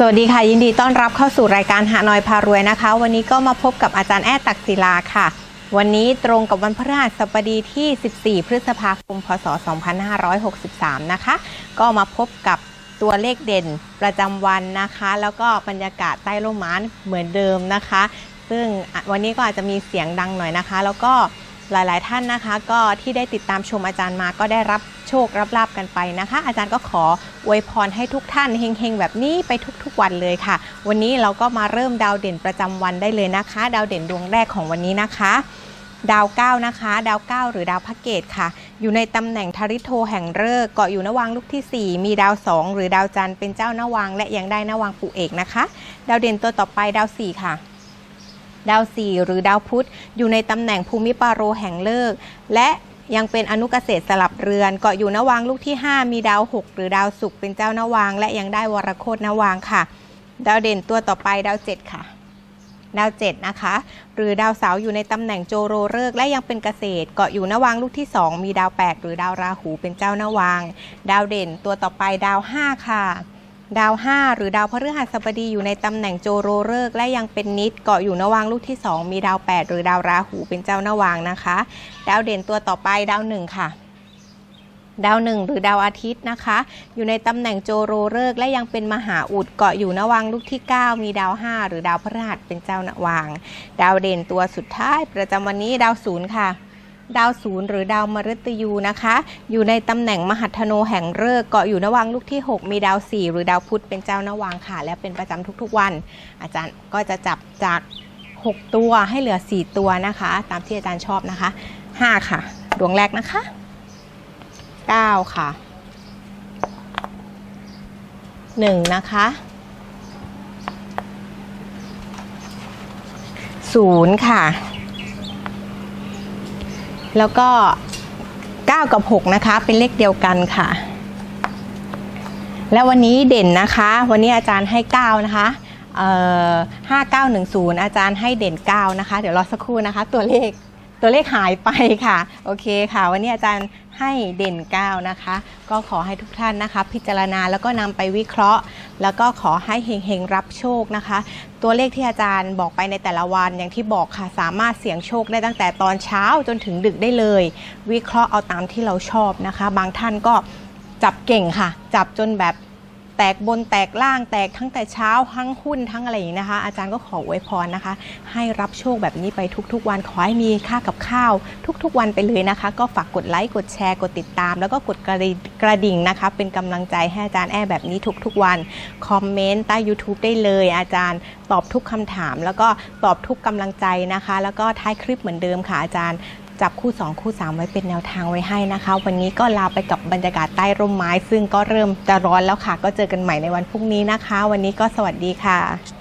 สวัสดีค่ะ ยินดีต้อนรับเข้าสู่รายการหานอยพารวยนะคะ วันนี้ก็มาพบกับอาจารย์แอดตักศิลาค่ะ วันนี้ตรงกับวันพฤหัสบดีที่ 14 พฤษภาคม พศ 2563 นะคะ ก็มาพบกับตัวเลขเด่นประจำวันนะคะ แล้วก็บรรยากาศใต้ร่มไม้เหมือนเดิมนะคะ ซึ่งวันนี้ก็อาจจะมีเสียงดังหน่อยนะคะ แล้วก็หลาย ๆ ท่านนะคะ ก็ที่ได้ติดตามชมอาจารย์มาก็ได้รับ โชครับลาบกันไปนะคะ อาจารย์ก็ขออวยพรให้ทุกท่านเฮงๆ แบบนี้ไปทุกๆวันเลยค่ะ วันนี้เราก็มาเริ่มดาวเด่นประจำวันได้เลยนะคะ ดาวเด่นดวงแรกของวันนี้นะคะดาวเก้านะคะ ดาวเก้าหรือดาวพระเกตค่ะ อยู่ในตำแหน่งทริโทแห่งฤกษ์เกาะอยู่นวังลูกที่ 4 มีดาว 2 หรือดาวจันทร์เป็นเจ้านวังและยังได้นวังปู่เอกนะคะ ดาวเด่นตัวต่อไปดาว 4 ค่ะ ดาว 4 หรือดาวพุธอยู่ในตำแหน่งภูมิปาโรแห่งเลิก และ ยังเป็นอนุเกษตรสลับเรือนเกาะอยู่นวังลูกที่ 5 มีดาว 6 หรือดาวศุกร์เป็นเจ้านวังและยังได้วรโคตนวังค่ะ ดาวเด่นตัวต่อไปดาว 7 ค่ะ ดาวเจ็ดนะคะ หรือดาวเสาร์อยู่ในตำแหน่งโจโรเริกและยังเป็นเกษตรเกาะอยู่นวังลูกที่ 2 มีดาวแปดหรือดาวราหูเป็นเจ้านวังดาวเด่นตัวต่อไปดาว 5 ค่ะ ดาว 5 หรือดาวพฤหัสบดีอยู่ในตำแหน่งโจโรเริกและยังเป็นนิดเกาะอยู่นวังลูกที่ 2 มีดาว 8 หรือดาวราหูเป็นเจ้านวังนะคะ ดาวเด่นตัวต่อไปดาวหนึ่งค่ะดาวหนึ่งหรือดาวอาทิตย์นะคะ อยู่ในตำแหน่งโจโรเริกและยังเป็นมหาอุดเกาะอยู่นวังลูกที่ 9 มีดาว 5 หรือดาวพฤหัสเป็นเจ้านวาง ดาวเด่นตัวสุดท้ายประจำวันนี้ดาวศูนย์ค่ะ ดาวศูนย์หรือดาวมฤตยูนะคะ อยู่ในตำแหน่งมหัทโนแห่งเรกษ์เกาะอยู่นวังลูกที่ 6 มีดาว 4 หรือดาวพุธเป็นเจ้านวังค่ะ และเป็นประจำทุกๆวัน อาจารย์ก็จะจับจาก 6 ตัวให้เหลือ 4 ตัวนะคะ ตามที่อาจารย์ชอบนะคะ 5 ค่ะ ดวงแรกนะคะ 9 ค่ะ 1 นะคะ0ค่ะ แล้วก็ 9 กับ 6 นะคะ เป็นเลขเดียวกันค่ะ แล้วันนี้เด่นนะคะ วันนี้อาจารย์ให้ 9 นะคะเอ่อ5910อาจารย์ให้เด่น 9 นะคะ เดี๋ยวรอสักครู่นะคะ ตัวเลข ตัวเลขหายไปค่ะ โอเคค่ะ วันนี้อาจารย์ให้เด่น 9 นะคะ ก็ขอให้ทุกท่านนะคะ พิจารณาแล้วก็นำไปวิเคราะห์ แล้วก็ขอให้เฮงๆรับโชคนะคะ ตัวเลขที่อาจารย์บอกไปในแต่ละวันอย่างที่บอกค่ะ สามารถเสี่ยงโชคได้ตั้งแต่ตอนเช้าจนถึงดึกได้เลย วิเคราะห์เอาตามที่เราชอบนะคะ บางท่านก็จับเก่งค่ะ จับจนแบบ แตกบนแตกล่างแตกทั้งแต่เช้าทั้งหุ้นทั้งอะไรอย่างนี้นะคะ อาจารย์ก็ขออวยพรนะคะ ให้รับโชคแบบนี้ไปทุกๆ วันขอให้มีค่ากับข้าว ทุกๆ วันไปเลยนะคะ ก็ฝากกดไลค์กดแชร์กดติดตาม แล้วก็กดกระดิ่งกระดิ่งนะคะ เป็นกำลังใจให้อาจารย์แอแบบนี้ทุกๆ วันคอมเมนต์ใต้ YouTube ได้เลย อาจารย์ตอบทุกคำถาม แล้วก็ตอบทุกกำลังใจนะคะ แล้วก็ท้ายคลิปเหมือนเดิมค่ะอาจารย์ จับคู่ 2 คู่ 3 ไว้เป็นแนวทางไว้ให้นะคะ วันนี้ก็ลาไปกับบรรยากาศใต้ร่มไม้ ซึ่งก็เริ่มจะร้อนแล้วค่ะ ก็เจอกันใหม่ในวันพรุ่งนี้นะคะ วันนี้ก็สวัสดีค่ะ